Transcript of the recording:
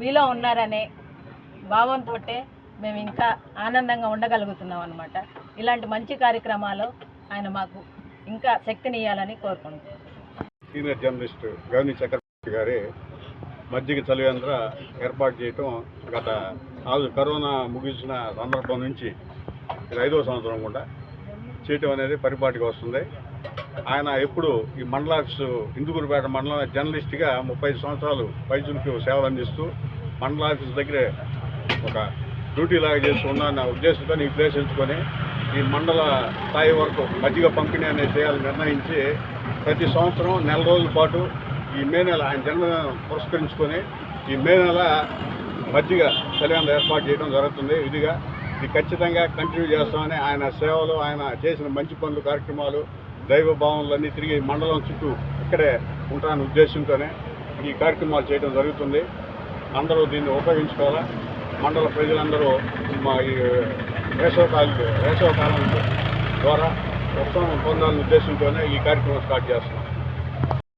మీలో ఉన్నారనే భావంతో మేము ఇంకా ఆనందంగా ఉండగలుగుతున్నాం అనమాట ఇలాంటి మంచి కార్యక్రమాలు ఆయన మాకు ఇంకా శక్తినియ్యాలని కోరుకుంటున్నాం. సీనియర్ జర్నలిస్ట్ గౌని చక్రవర్తి గారి మజ్జిగ చలివేంద్ర ఏర్పాటు చేయటం గత నాలుగు కరోనా ముగిసిన సందర్భం నుంచి ఇది ఐదో సంవత్సరం కూడా చేయటం అనేది పరిపాటికి వస్తుంది. ఆయన ఎప్పుడు ఈ మండల ఇందుకూరుపేట మండలం జర్నలిస్ట్గా ముప్పై సంవత్సరాలు వైద్యులకు సేవలు అందిస్తూ మండల ఆఫీస్ దగ్గరే ఒక డ్యూటీ లాగా చేస్తున్న ఉద్దేశంతో నిర్దేశించుకొని ఈ మండల స్థాయి వరకు మజ్జిగ పంపిణీ అనేది చేయాలని నిర్ణయించి ప్రతి సంవత్సరం నెల రోజుల పాటు ఈ మే నెల ఆయన జన్మదినం పురస్కరించుకొని ఈ మే నెల మజ్జిగ చలివేంద్ర ఏర్పాటు చేయడం జరుగుతుంది. ఇదిగా ఇది ఖచ్చితంగా కంటిన్యూ చేస్తామని ఆయన సేవలు ఆయన చేసిన మంచి పనులు కార్యక్రమాలు దైవ భావనలన్నీ తిరిగి మండలం చుట్టూ ఇక్కడే ఉంటానని ఉద్దేశంతోనే ఈ కార్యక్రమాలు చేయడం జరుగుతుంది. అందరూ దీన్ని ఉపయోగించుకోవాలా? మండల ప్రజలందరూ మా ఈ వేసవకాలం వేసవకాలం ద్వారా ఉత్సవం పొందాలనే ఉద్దేశంతోనే ఈ కార్యక్రమం స్టార్ట్ చేస్తున్నాం.